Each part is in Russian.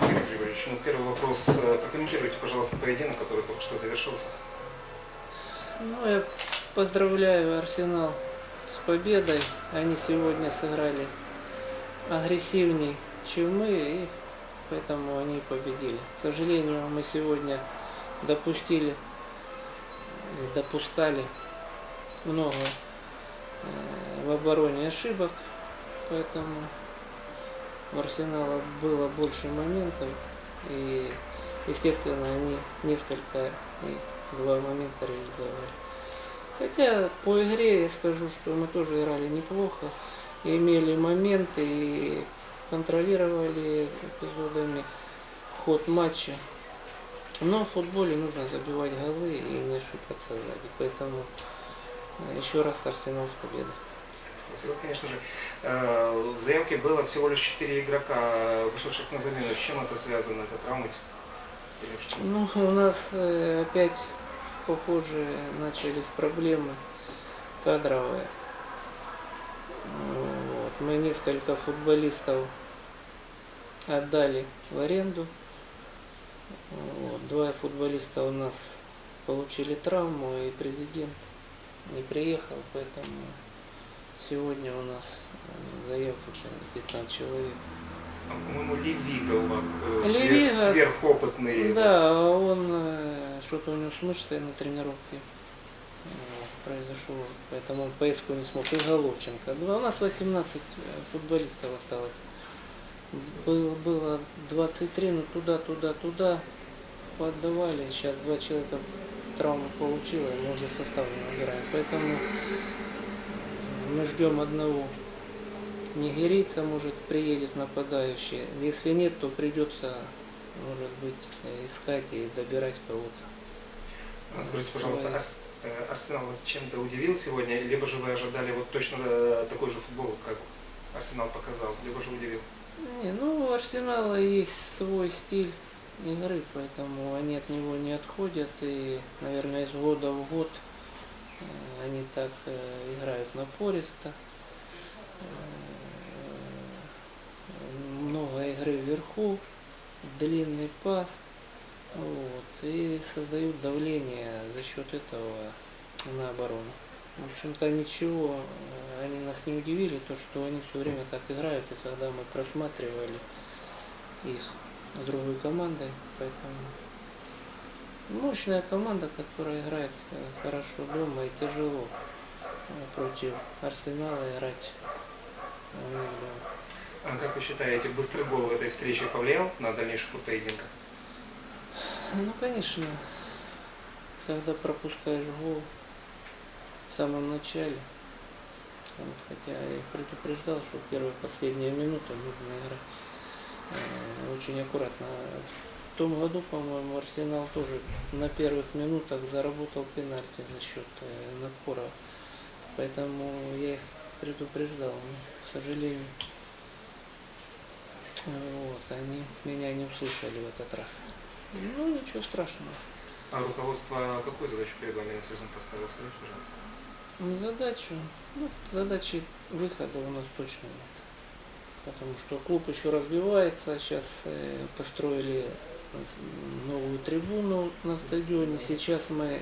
Григорьевич, ну первый вопрос. Э, Прокомментируйте, пожалуйста, поединок, который только что завершился. Ну, я поздравляю Арсенал с победой. Они сегодня сыграли агрессивней, чем мы, и поэтому они победили. К сожалению, мы сегодня допустили, или допускали много э, в обороне ошибок, поэтому у Арсенала было больше моментов, и, естественно, они несколько два момента реализовали. Хотя по игре я скажу, что мы тоже играли неплохо, имели моменты, и контролировали эпизодами ход матча. Но в футболе нужно забивать голы и не ошибаться сзади. Поэтому э, еще раз Арсенал с победой. Спасибо, конечно же. Э, В заявке было всего лишь 4 игрока, вышедших на замену. С чем это связано? Это что? Ну, у нас э, опять, похоже, начались проблемы кадровые. Вот. Мы несколько футболистов отдали в аренду. Вот. Два футболиста у нас получили травму, и президент не приехал, поэтому сегодня у нас э, заявка 15 человек. По-моему, Левига у вас такой Левига. свер- сверхопытный. Да, он э, что-то у него с мышцей на тренировке э, произошло, поэтому он поездку не смог. И Головченко. Два- У нас 18 э, футболистов осталось. Было, было 23, но туда, туда, туда поотдавали. Сейчас два человека травму получило, и мы уже состав не набираем. Поэтому мы ждем одного нигерийца, может, приедет нападающий. Если нет, то придется, может быть, искать и добирать кого-то. А Скажите, пожалуйста, э, Арсенал вас чем-то удивил сегодня, либо же вы ожидали вот точно э, такой же футбол, как Арсенал показал, либо же удивил? Не, ну, у Арсенала есть свой стиль игры, поэтому они от него не отходят. И, наверное, из года в год они так э, играют напористо. Э, Много игры вверху, длинный пас. Вот, и создают давление за счет этого на оборону. В общем-то, ничего, э, они нас не удивили, то, что они все время так играют, и когда мы просматривали их с другой командой, поэтому мощная команда, которая играет э, хорошо дома и тяжело э, против Арсенала играть э, у них дома. А как вы считаете, быстрый гол в этой встрече повлиял на дальнейший ход поединка? Ну, конечно, когда пропускаешь гол в самом начале, вот, хотя я их предупреждал, что первые последние минуты нужно играть очень аккуратно. В том году, по-моему, Арсенал тоже на первых минутах заработал пенальти за счет э, напора. Поэтому я их предупреждал. Но, к сожалению, вот, они меня не услышали в этот раз. Ну, ничего страшного. А руководство какую задачу перед вами на сезон поставило? Скажите, пожалуйста. Ну, Задачу, ну, задачи выхода у нас точно нет. Потому что клуб еще развивается, сейчас э, построили новую трибуну на стадионе. Сейчас мы э,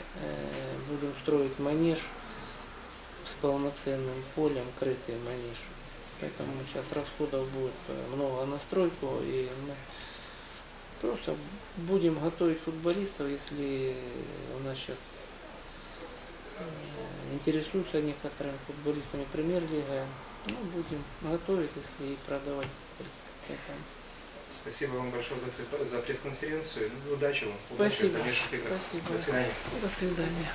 будем строить манеж с полноценным полем, крытый манеж. Поэтому сейчас расходов будет э, много на стройку, и мы просто будем готовить футболистов, если у нас сейчас э, интересуются некоторыми футболистами премьер-лига, ну, будем готовить, если и продавать футболистов. Спасибо вам большое за, за пресс-конференцию. Ну, удачи вам. Удачи Спасибо. дальнейших. Спасибо. До свидания. До свидания.